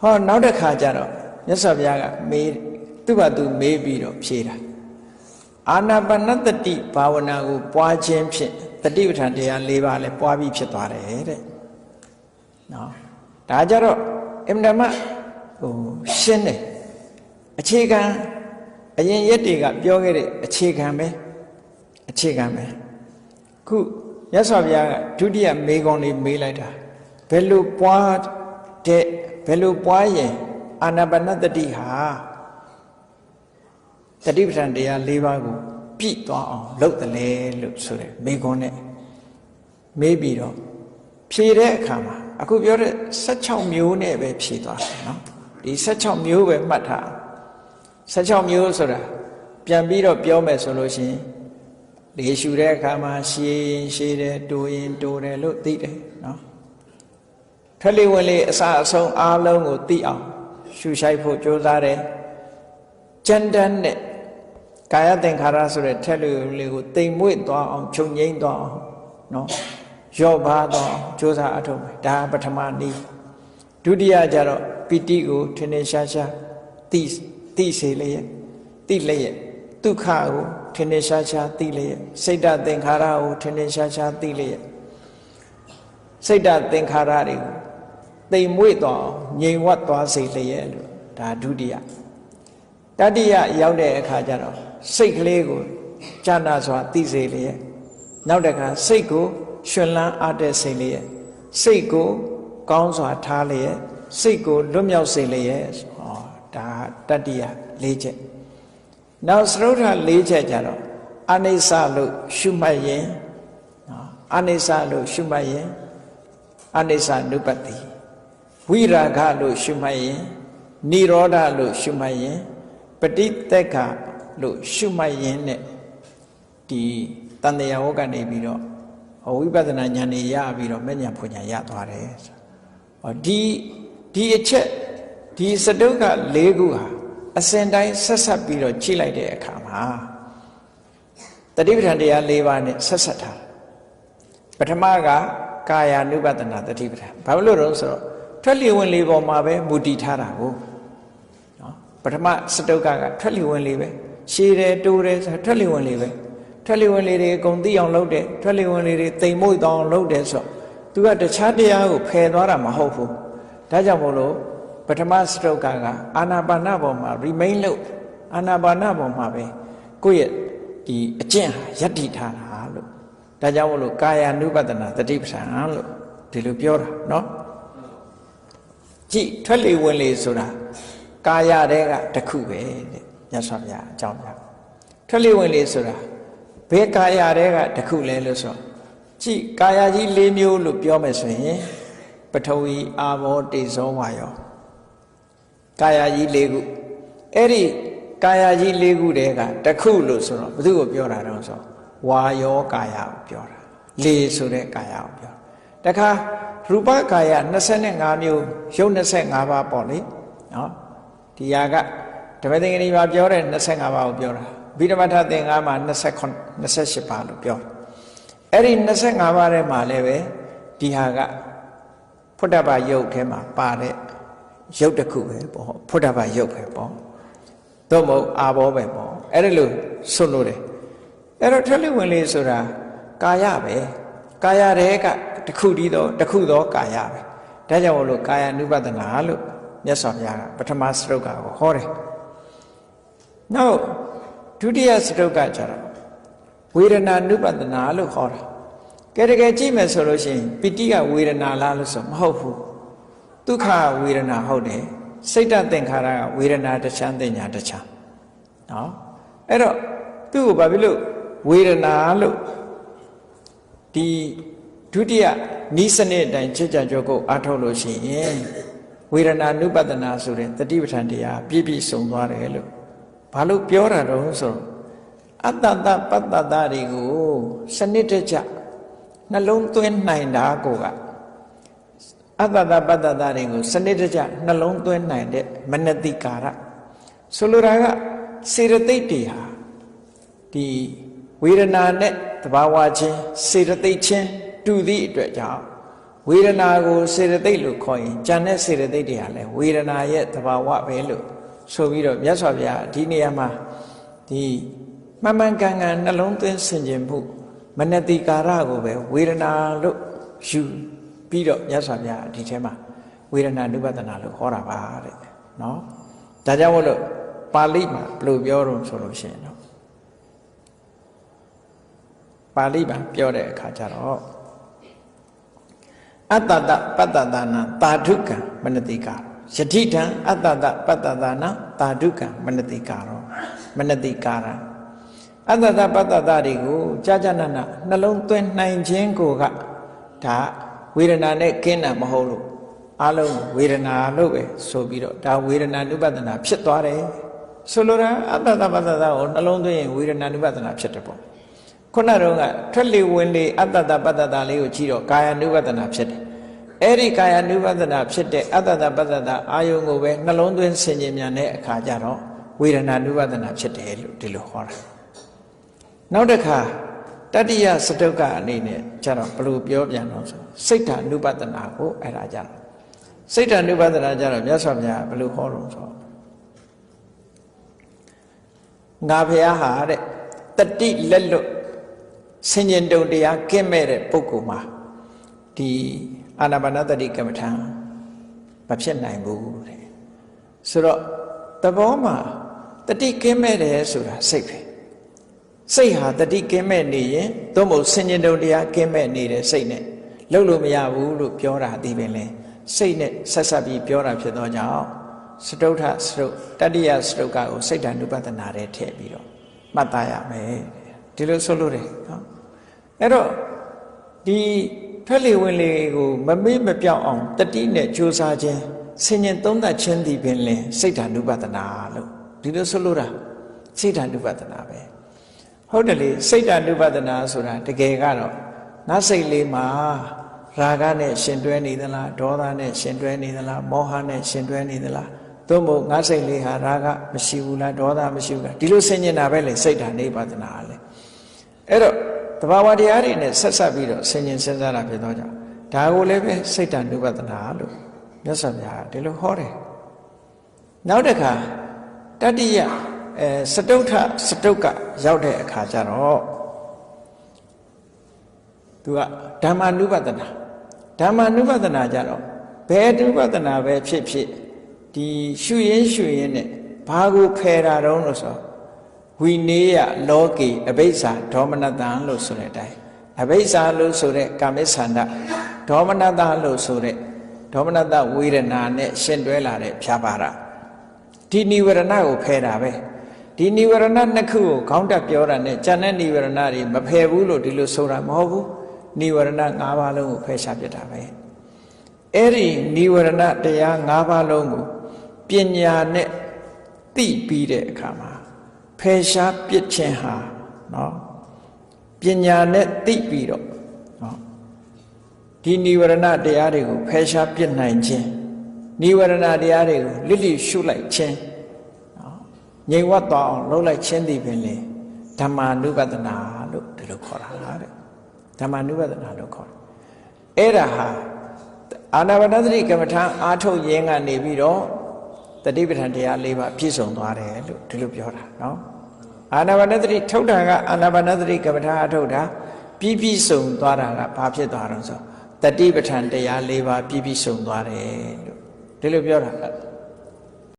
ဟောနောက်တစ်ခါကျတော့မြတ်စွာဘုရားကမေးသူ့ဘာသူမေးပြီးတော့ဖြေတာအာနာပါနတတိဘာဝနာကိုပွားခြင်းဖြင့်တတိပဋ္ဌာန်တရား၄ပါးလည်းပွားပြီးဖြစ်သွားတယ်တဲ့နော်ဒါကြတော့အင်မတန်မှဟိုရှင်းတယ်အခြေခံအရင်ရက်တွေကပြောခဲ့တဲ့အခြေခံပဲအခြေခံပဲခုမြတ်စွာဘုရားကဒုတိယမေခွန်လေးမေးလိုက်တာဘယ်လိုပွားတဲ့ ဘယ်လိုပွားရင်အာနာပါနတတိဟာတတိပဋ္ဌာန်တရား၄ပါးကိုပြည့်သွားအောင်လုပ်တယ်လေလို့ဆိုတယ်မေခွန်နဲ့မေးပြီးတော့ဖြေတဲ့အခါမှာအခုပြောတဲ့16မျိုးနဲ့ပဲဖြေသွားတယ်နော်ဒီ16မျိုးပဲမှတ်ထား16မျိုးဆိုတာပြန်ပြီးတော့ပြောမယ်ဆိုလို့ရှိရင်လေရှူတဲ့အခါမှာရှည်ရင်ရှည်တယ်တိုးရင်တိုးတယ်လို့သိတယ်နော် ထက်လေးဝင်လေးအစအဆုံးအားလုံးကိုသိအောင်ရှူရှိုက်ဖို့ကြိုးစားတယ်ကြမ်းတမ်းတဲ့ကာယသင်္ခါရဆိုတဲ့ထက်လေးဝင်လေးကိုတိမ်မွေ့သွားအောင်ခြုံငိမ့်သွားအောင်နော်ရော့ပါသွားအောင်ကြိုးစားအထောက်မယ်ဒါပထမနည်းဒုတိယကျတော့ပီတိကိုထင်ထင်ရှားရှားသိသိစေလျက်သိလျက်ဒုက္ခကိုထင်ထင်ရှားရှားသိလျက်စိတ်တသင်္ခါရကိုထင်ထင်ရှားရှားသိလျက်စိတ်တသင်္ခါရတွေကို တိမ်မွေ့သွားအောင်ငြိမ်ဝတ်သွားစေလျက်လို့ဒါဒုတိယတတိယရောက်တဲ့အခါကျတော့စိတ်ကလေးကိုဉာဏစွာသိစေလျက်နောက်တစ်ခါစိတ်ကိုရှင်လန်းအားတဲ့စေလျက်စိတ်ကိုကောင်းစွာထားလျက်စိတ်ကိုလွတ်မြောက်စေလျက်ဟောဒါတတိယ၄ချက်နောက်သရုပ်ထ၄ချက်ကြတော့အနိစ္စလို့ရှုမှတ်ရင်နော်အနိစ္စလို့ရှုမှတ်ရင်အနိစ္စနုပတ္တိ ဝိရာဂလို့ရှုမှတ်ရင်និရောဓလို့ရှုမှတ်ရင်ပฏิသက်္ခလို့ရှုမှတ်ရင် ਨੇ ဒီတန်တရားဝကနေပြီးတော့ဟောဝိပဿနာဉာဏ်နေရပြီးတော့မဲ့ဉာဏ်ဖွညာရသွားတယ်ဆိုဟောဒီဒီအချက်ဒီစတုက၄ခုဟာအစဉ်တိုင်းဆက်ဆက်ပြီးတော့ကြည့်လိုက်တဲ့အခါမှာတတိပဋ္ဌာန်တရား၄ပါးနဲ့ဆက်ဆက်ထားပထမကကာယ ानु ပတနာတတိပဋ္ဌာန်ဘာလို့လဲဆိုတော့ ထွက်လျဝင်လေပေါ်မှာပဲမူတည်ထားတာကိုနော်ပထမစတုကကထွက်လျဝင်လေပဲရှည်တယ်တိုးတယ်ဆိုထွက်လျဝင်လေပဲထွက်လျဝင်လေတွေအကုန်သိအောင်လုပ်တယ်ထွက်လျဝင်လေတွေတိမ်မွေ့တောင်လုပ်တယ်ဆိုတော့ तू ကတခြားတရားကိုဖယ်သွားတာမဟုတ်ဘူးဒါကြောင့်မို့လို့ပထမစတုကကအာနာပါနပေါ်မှာ remain လုပ်အာနာပါနပေါ်မှာပဲကိုယ့်ရဲ့ဒီအကျင့်ဟာယက်တည်ထားတာလို့ဒါကြောင့်မို့လို့ကာယ ानु ပတနာတတိပဋ္ဌာန်လို့ဒီလိုပြောတာเนาะ ကြည့်ထွက်လေဝင်လေဆိုတာကာယတဲ့ကတစ်ခုပဲတဲ့မြတ်စွာဘုရားအကြောင်းပြထွက်လေဝင်လေဆိုတာဘယ်ကာယတဲ့ကတစ်ခုလဲလို့ဆိုကြည့်ကာယကြီး၄မျိုးလို့ပြောမယ်ဆိုရင်ပထဝီအာဘောတေဇောဝါယောကာယကြီး၄ခုအဲ့ဒီကာယကြီး၄ခုတည်းကတစ်ခုလို့ဆိုတော့ဘယ်သူကိုပြောတာတော့ဆိုဝါယောကာယကိုပြောတာလေဆိုတဲ့ကာယကိုပြောတ ခါရူပကာယ25မျိုးရုပ်25ပါးပေါ့လေနော်ဒီဟာကဓမ္မသင်္ကနီမှာပြောတဲ့25ပါးကိုပြောတာဗိဓမထသင်္ကမှာ29 28ပါးလို့ပြောအဲ့ဒီ25ပါးထဲမှာလည်းပဲဒီဟာကဖုဒ္ဓဘာယုတ်ထဲမှာပါတဲ့ရုပ်တစ်ခုပဲပေါ့ဖုဒ္ဓဘာယုတ်ပဲပေါ့သို့မဟုတ်အာဘောပဲပေါ့အဲ့ဒါလို့ဆွလို့တယ်အဲ့တော့ထက်လိဝင်လေးဆိုတာကာယပဲကာယတဲ့က တခုတည်းသောတခုသောကာယပဲဒါကြောင့်မလို့ကာယ ानु ပဒနာလို့မြတ်စွာဘုရားကပထမစတုကကိုဟောတယ်နောက်ဒုတိယစတုကကျတော့ဝေဒနာ ानु ပဒနာလို့ဟောတာကဲတကယ်ကြည့်မယ်ဆိုလို့ရှိရင်ပိဋိကဝေဒနာလားလို့ဆိုမဟုတ်ဘူးဒုက္ခဝေဒနာဟုတ်တယ်စိတ်တသင်္ခါရကဝေဒနာတစ်ချမ်းသိညာတစ်ချမ်းနော်အဲ့တော့သူ့ကိုဘာဖြစ်လို့ဝေဒနာလို့ဒီ ဒုတိယနီးစနစ်အတိုင်းချစ်ကြကြောကိုအားထုတ်လို့ရှိရင်ဝေဒနာနုပဒနာဆိုတဲ့တတိပဋ္ဌာန်တရားပြည့်ပြည့်စုံသွားတယ်လို့ဘာလို့ပြောတာတော့ဆိုအတ္တတပတ္တတတွေကိုစနစ်တကျနှလုံးသွင်းနိုင်တာကိုကအတ္တတပတ္တတတွေကိုစနစ်တကျနှလုံးသွင်းနိုင်တဲ့မနတိကာရဆိုလိုတာကစေရသိက်တွေဟာဒီဝေဒနာနဲ့တဘာဝချင်းစေတသိက်ချင်း တူသည့်အတွက်ကြောင့်ဝဝေဒနာကိုစေတသိက်လို့ခေါ်ရင်ကြံတဲ့စေတသိက်တွေဟာလဲဝေဒနာရဲ့သဘာဝပဲလို့ဆိုပြီးတော့မြတ်စွာဘုရားဒီနေရာမှာဒီမှန်မှန်ကန်ကန်နှလုံးသွင်းဆင်ခြင်မှုမနတိကာရကိုပဲဝေဒနာလို့ယူပြီးတော့မြတ်စွာဘုရားဒီထဲမှာဝေဒနာနုပဒနာလို့ခေါ်တာပါတဲ့နော်ဒါကြောင့်မို့လို့ပါဠိမှာဘယ်လိုပြောတော့ဆိုလို့ရှိရင်တော့ပါဠိမှာပြောတဲ့အခါကျတော့ အတ္တတပတ္တတနာတာဓုကံမနတိကာယတိတံအတ္တတပတ္တတနာတာဓုကံမနတိကာရောမနတိကာရအတ္တတပတ္တတတွေကိုကြာကြာနာနာနှလုံးသွင်းနိုင်ခြင်းကိုကဒါဝေဒနာနဲ့ကင်းတာမဟုတ်လို့အလုံးဝေဒနာလို့ပဲဆိုပြီးတော့ဒါဝေဒနာနုပဒနာဖြစ်သွားတယ်ဆိုလိုတာအတ္တတပတ္တတကိုနှလုံးသွင်းရင်ဝေဒနာနုပဒနာဖြစ်တယ်ပေါ့ ခုနတုန်းကထွက်လေဝင်လေအတ္တတပတ္တတလေးကိုကြည့်တော့ကာယ ानु ပဒနာဖြစ်တယ်အဲ့ဒီကာယ ानु ပဒနာဖြစ်တဲ့အတ္တတပတ္တတအာယုံကိုပဲနှလုံးသွင်းဆင်ခြင်မြန်တဲ့အခါကျတော့ဝေဒနာ ानु ပဒနာဖြစ်တယ်လို့ဒီလိုဟောတာနောက်တစ်ခါတတိယစတုကအနေနဲ့ကျတော့ဘယ်လိုပြောပြန်တော့ဆိုစိတ်ဓာ ानु ပဒနာကိုအဲ့ဒါကြတော့စိတ်ဓာ ानु ပဒနာကျတော့မြတ်စွာဘုရားဘယ်လိုဟောတော့ဆိုငါဘုရားဟာတဲ့တတိလက်လွတ် ဆင်ញင်တုံတရားကင်းမဲ့တဲ့ပုဂ္ဂိုလ်မှာဒီအာနာပါနတတိကမ္မထံမဖြစ်နိုင်ဘူးတဲ့ဆိုတော့သဘောမှာတတိကင်းမဲ့တယ်ဆိုတာစိတ်ပဲစိတ်ဟာတတိကင်းမဲ့နေရင်သို့မဟုတ်ဆင်ញင်တုံတရားကင်းမဲ့နေတဲ့စိတ်နဲ့လှုပ်လို့မရဘူးလို့ပြောတာဒီပင်လဲစိတ်နဲ့ဆက်ဆက်ပြီးပြောတာဖြစ်သောကြောင့်စတုထစတုတတိယစတုကကိုစိတ်ဓာနုပဒနာတဲ့ထည့်ပြီးတော့မှတ်သားရမယ်ဒီလိုဆိုလို့တယ်နော် အဲ့တော့ဒီထွက်လေဝင်လေကိုမမေ့မပြောင်းအောင်တတိနဲ့ကြိုးစားခြင်းဆင်ញင်သုံးသပ်ခြင်းဒီပင်လင်စိတ်ဓာနုပဒနာလို့ဒီလိုဆိုလို့တာစိတ်ဓာနုပဒနာပဲဟုတ်တယ်လေစိတ်ဓာနုပဒနာဆိုတာတကယ်ကတော့ငါစိတ်လေးမှာရာဂနဲ့ရှင်တွဲနေသလားဒေါသနဲ့ရှင်တွဲနေသလားမောဟနဲ့ရှင်တွဲနေသလားသို့မဟုတ်ငါစိတ်လေးဟာရာဂမရှိဘူးလားဒေါသမရှိဘူးလားဒီလိုဆင်ញင်တာပဲလေစိတ်ဓာနိပဒနာလေအဲ့တော့ တဘာဝတရားတွေနဲ့ဆက်ဆက်ပြီးတော့ဆင်ញင်စဉ်းစားတာဖြစ်သောကြောင့်ဒါကိုလည်းပဲစိတ်တဏှုပတနာလို့မြတ်စွာဘုရားဒီလိုဟောတယ်နောက်တစ်ခါတတိယအဲစတုထစတုကရောက်တဲ့အခါကျတော့သူကဓမ္မနုပတနာဓမ္မနုပတနာကြတော့ဘယ်နုပတနာပဲဖြစ်ဖြစ်ဒီရှုရင်းရှုရင်းနဲ့ဘာကိုဖယ်တာတုံးလို့ဆိုတော့ ဝိနေယလောကေအဘိဇ္ဇာဒေါမနတံလို့ဆိုတဲ့အတိုင်းအဘိဇ္ဇာလို့ဆိုတဲ့ကာမိသန္တဒေါမနတလို့ဆိုတဲ့ဒေါမနတဝေဒနာနဲ့ရှင်တွဲလာတဲ့ဖြာပါရဒီနိဝရဏကိုဖယ်တာပဲဒီနိဝရဏနှစ်ခုကိုခေါင်းတက်ပြောတာနဲ့ဉာဏ်နဲ့နိဝရဏတွေမဖယ်ဘူးလို့ဒီလိုဆိုတာမဟုတ်ဘူးနိဝရဏ၅ပါးလုံးကိုဖယ်ရှားပြတာပဲအဲ့ဒီနိဝရဏတရား၅ပါးလုံးကိုပညာနဲ့သိပြီးတဲ့အခါမှာ ဖယ်ရှားပြစ်ခြင်းဟာเนาะပညာနဲ့သိပြီးတော့เนาะဒီនិဝရဏတရားတွေကိုဖယ်ရှားပြစ်နိုင်ခြင်းនិဝရဏတရားတွေကိုလစ်လျရှုလိုက်ခြင်းเนาะငြိမ်ဝတ်သွားအောင်လုပ်လိုက်ခြင်းဒီပင်လေဓမ္မာနုပဒနာလို့ဒီလိုခေါ်တာတဲ့ဓမ္မာနုပဒနာလို့ခေါ်တယ်အဲ့ဒါဟာအာနာပါနသတိကမ္မထာအာထုတ်ရင်းကနေပြီးတော့ တတိပဋ္ဌာန်တရား၄ပါးပြည့်စုံသွားတယ်လို့ဒီလိုပြောတာနော်အာနာပါနသတိထုတ်တာကအာနာပါနသတိကမ္မထာအထုတ်တာပြည့်ပြည့်စုံသွားတာကဘာဖြစ်သွားတော့ဆိုတတိပဋ္ဌာန်တရား၄ပါးပြည့်ပြည့်စုံသွားတယ်လို့ဒီလိုပြောတာ